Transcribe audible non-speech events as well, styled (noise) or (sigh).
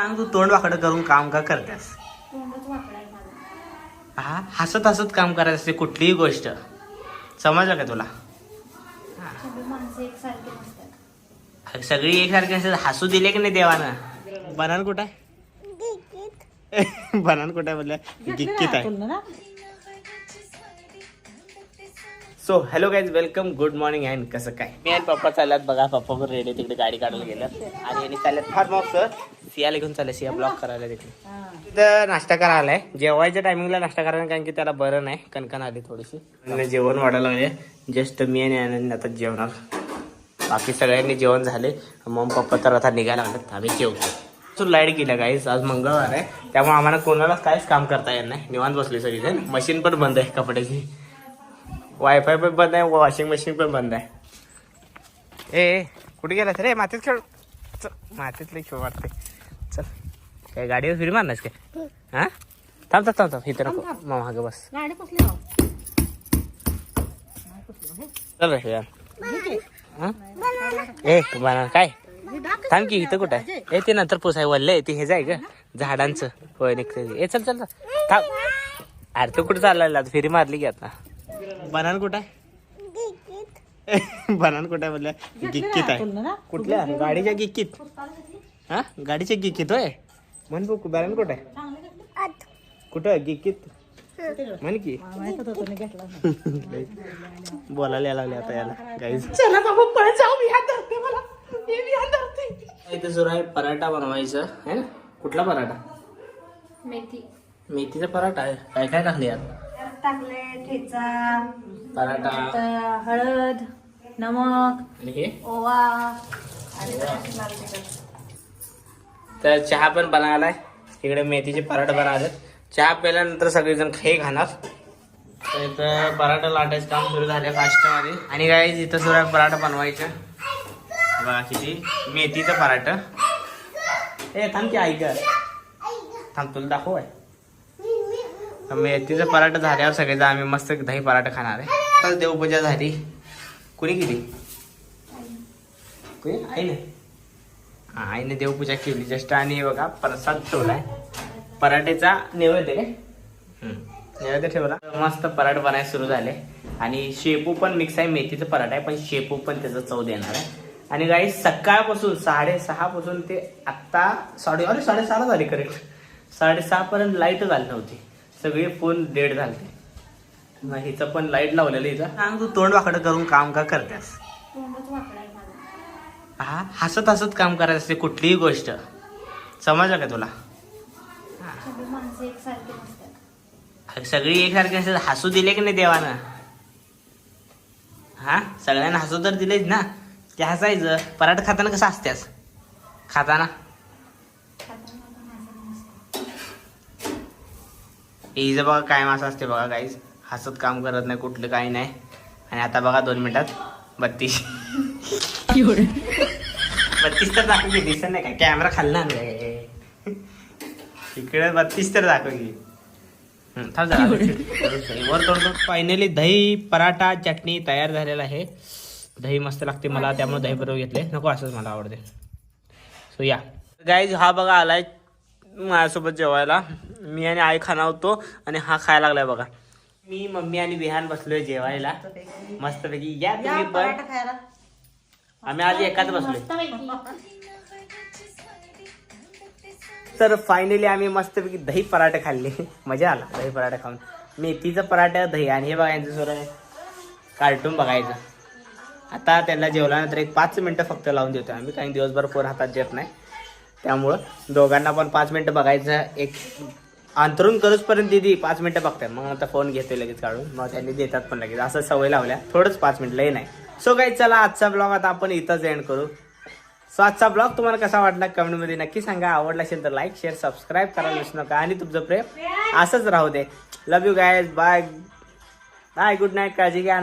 सांग तू तोंड वाकडं करून काम का करतेस? हा हसत हसत काम करायचं असते कुठलीही गोष्ट. समजलं का तुला? सगळी एकसारखी नसतात. सगळी एकसारखी असते हसू दिले की नाही देवानं? बनान कुठं आहे? (laughs) बनान कुठं आहे म्हणलं? गिक्कीत आहे. So hello guys welcome good morning and कसं काय? मी आणि पप्पा चालल्यात बघा पप्पा पण रेडी तिकडे गाडी काढून गेल्यात. आणि यांनी चालल्यात फार्म हाऊस सियाला घेऊन चालले सिया ब्लॉक करायला तिकडे. तिथं नाश्ता करायला आलाय जेवायच्या टायमिंगला नाश्ता करायला कारण की त्याला बरं नाही कणकण आली थोडीशी. आणि जेवण वाढायला लागले. जस्ट मी आणि आनंद आता जेवणार. बाकी सगळ्यांनी जेवण झाले. मग पप्पा तर आता निघायला लागतात आम्ही जेवतो. सो लाइट गेल्या गाईस आज मंगळवार आहे. त्यामुळे आम्हाला कोणाला काहीच काम करता येत नाही. निवांत बसले सगळीजण. मशीन पण बंद आहे कपड्याची. वायफाय पण बंद आहे वॉशिंग मशीन पण बंद आहे. ए कुठे गेला रे? मातीत खेळ चल मातीतले खेळ वाटते चल काय गाडीवर फिरी मारणार काय? हा? थांब थांब थांब थांब इथं नको. मग मागं बस. गाडी कसली राव चल रे यार हा? ए बना काय? थांब की इथं कुठं आहे? ए ते नंतर पुसाय वल्ले ते हे जाय ग. झाडांचं होय निघते ए चल चल चल. थांब. अरे तू कुठं चालला फेरी मारली की आता. बनान कुठं? आहे बनान कुठं आहे म्हणलं? गिक्कीत आहे. कुठल्या गाडीच्या गिक्कीत. हा? गाडीच्या गिक्कीत होय? म्हण बघ बनान कुठं आहे? कुठं आहे? गिक्कीत? म्हण की. (laughs) बोलायला यायला लागले आता याला. गाईज चला बाबा पळ जाऊ मी हात धरते मला. मी मी हात धरते. इथे सुरू आहे पराठा बनवायचा है ना? कुठला पराठा? मेथी. मेथीचा पराठा आहे. काय काय टाकले यात? टाकले ठेचा पराठा. हळद नमक आणि हे? ओवा. आणि जराशी लाल तिखट. तर चहा पण बनवायलाय इकडे मेथीचे पराठा बनवले चहा प्यायल्यानंतर सगळेजण हे खाणार. तर इथं पराठा लाटायचं काम सुरू झालं फास्टमध्ये. आणि काय इथं सुरू आहे पराठा बनवायचं. बघा किती. मेथीचं पराठा. ए थांब की ऐक. थांब तुला दाखव आहे मेथीचं पराठा झाल्यावर सगळेजण आम्ही मस्त दही पराठा खाणार आहे. तर देवपूजा झाली. कुणी केली कुणी? आईने. हा आईने देवपूजा केली. जस्ट आणि बघा प्रसाद ठेवलाय. पराठेचा नैवेद्य काय नैवेद्य ठेवला. मस्त पराठे बनायला सुरू झाले. आणि शेपू पण मिक्स आहे मेथीचं पराठा आहे पण शेपू पण त्याचं चव देणार आहे. आणि गाई सकाळपासून साडेसहापासून ते आत्ता साडे अरे साडेसहाला झाली करेक्ट साडेसहापर्यंत लाइट झाली नव्हती. सगळे फोन डेड झाले मग हिचं पण लाइट लावलेलं हिचं सांग तू तोंड वाकडं करून काम का करतेस? तोंडच वाकडं आहे माझं. हा हसत हसत काम करायचं असते कुठलीही गोष्ट. समजलं का तुला? सगळी माणसं एकसारखी नसतात. सगळी एकसारखी असते हसू दिले की नाही देवानं? हा सगळ्यांना हसू तर दिलेच ना. ते हसायचं. पराठा खाताना कसं असतेस खाताना? हिचं बघा काय मासा असते बघा काहीच हसत काम करत नाही कुठलं काही नाही. आणि आता बघा दोन मिनिटात बत्तीस. बत्तीस तर दाखव की दिसत नाही का कॅमेरा खाल्ला इकडे बत्तीस तर दाखव की. वर फायनली दही पराठा चटणी तयार झालेला आहे. दही मस्त लागते मला त्यामुळे दही बरोबर घेतले नको असंच मला आवडते. सो या गाईज हा बघा आलाय माझ्यासोबत जेवायला. मी आणि आई खाना होतो आणि हा खायला लागलाय बघा. मी मम्मी आणि विहान बसलोय जेवायला. मस्तपैकी. या तुम्ही पण. आम्ही आज एकाच बसलोय. तर फायनली आम्ही मस्तपैकी दही पराठे खाल्ले. मजा आला दही पराठा खाऊन. मेथीचं पराठा दही. आणि हे बघा यांचं सोर आहे कार्टून बघायचं. आता त्यांना जेवल्यानंतर एक पाच मिनटं फक्त लावून देतो आम्ही काही दिवसभर फोन हातात देत नाही. त्यामुळं दोघांना पण पाच मिनटं बघायचं. एक अंतरून करूचपर्यंत दिदी पाच मिनटं बघतात मग आता फोन घेतोय लगेच काढून. मग त्यांनी देतात पण लगेच. असं सवय लावल्या. थोडंच पाच मिनिटं नाही. सो काही चला आजचा ब्लॉग आता आपण इथंच एंड करू. सो आजचा ब्लॉग तुम्हाला कसा वाटला कमेंटमध्ये नक्की सांगा. आवडला असेल तर लाईक शेअर सबस्क्राईब करायला विसरू नका. आणि तुमचं प्रेम असंच राहू दे. Love you guys bye bye good night काळजी घ्या.